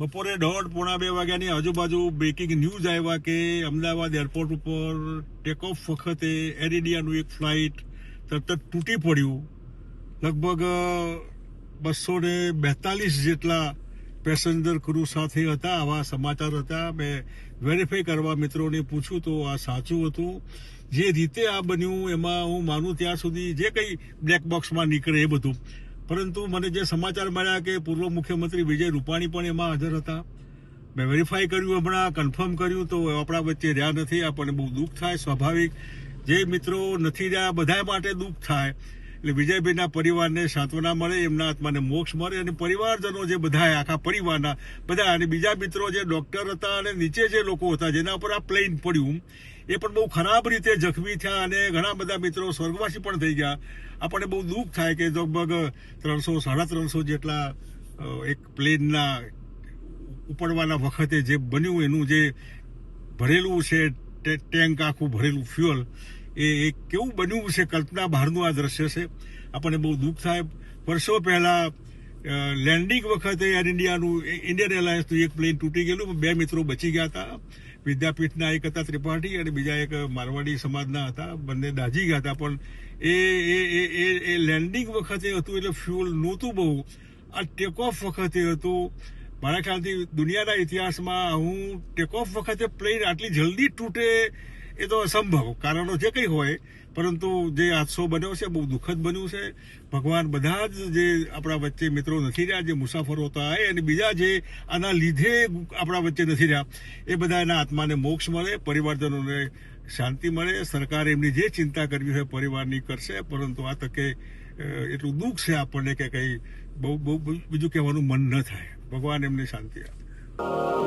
બપોરે દોઢ, પોણા બે વાગ્યાની આજુબાજુ બ્રેકિંગ ન્યૂઝ આવ્યા કે અમદાવાદ એરપોર્ટ ઉપર ટેક ઓફ વખતે એર ઇન્ડિયાનું એક ફ્લાઇટ તરત જ તૂટી પડ્યું. લગભગ બસો ને બેતાલીસ જેટલા પેસેન્જર ક્રૂ સાથે હતા. આવા સમાચાર હતા. મેં વેરીફાઈ કરવા મિત્રોને પૂછ્યું તો આ સાચું હતું. જે રીતે આ બન્યું, એમાં હું માનું ત્યાં સુધી જે કંઈ બ્લેક બોક્સમાં નીકળે એ બધું. પરંતુ મને જે સમાચાર મળ્યા કે પૂર્વ મુખ્યમંત્રી વિજય રૂપાણી પણ એમાં હાજર હતા, મેં વેરીફાઈ કર્યું હમણાં કન્ફર્મ કર્યું તો આપણા વચ્ચે રહ્યા નથી, આપણને બહુ દુઃખ થાય, સ્વાભાવિક. જે મિત્રો નથી રહ્યા બધા માટે દુઃખ થાય. એટલે વિજયભાઈના પરિવારને સાંત્વના મળે, એમના આત્માને મોક્ષ મળે અને પરિવારજનો જે બધા આખા પરિવારના બધા અને બીજા મિત્રો જે ડોક્ટર હતા અને નીચે જે લોકો હતા, જેના ઉપર આ પ્લેન પડ્યું એ પણ બહુ ખરાબ રીતે જખમી થયા અને ઘણા બધા મિત્રો સ્વર્ગવાસી પણ થઈ ગયા. આપણને બહુ દુઃખ થાય કે લગભગ ત્રણસો, સાડા ત્રણસો જેટલા એક પ્લેનના ઉપડવાના વખતે જે બન્યું, એનું જે ભરેલું છે ટેન્ક આખું ભરેલું ફ્યુઅલ, એ એક કેવું બન્યું છે કલ્પના બહારનું આ દ્રશ્ય છે. આપણને બહુ દુઃખ થાય. વર્ષો પહેલાં લેન્ડિંગ વખતે એર ઇન્ડિયાનું ઇન્ડિયન એરલાઇન્સનું એક પ્લેન તૂટી ગયેલું બે મિત્રો બચી ગયા હતા. વિદ્યાપીઠના એક હતા ત્રિપાઠી અને બીજા એક મારવાડી સમાજના હતા. બંને દાજી ગયા હતા. પણ એ એ એ એ લેન્ડિંગ વખતે હતું એટલે ફ્યુઅલ નહોતું બહુ. આ ટેક ઓફ વખતે હતું. મારા ખ્યાલથી દુનિયાના ઇતિહાસમાં હું ટેક ઓફ વખતે પ્લેન આટલી જલ્દી તૂટે એ તો અસંભવ કારણો જે કંઈ હોય, પરંતુ જે હાદસો બન્યો છે, બહુ દુઃખદ બન્યું છે. ભગવાન બધા જ જે આપણા વચ્ચે મિત્રો નથી રહ્યા, જે મુસાફરો હતા એ અને બીજા જે આના લીધે આપણા વચ્ચે નથી રહ્યા, એ બધા એના આત્માને મોક્ષ મળે, પરિવારજનોને શાંતિ મળે, સરકાર એમની જે ચિંતા કરવી હોય પરિવારની કરશે, પરંતુ આ તકે એટલું દુઃખ છે આપણને કે કંઈ બહુ બહુ બીજું કહેવાનું મન ન થાય. ભગવાન એમને શાંતિ આપે.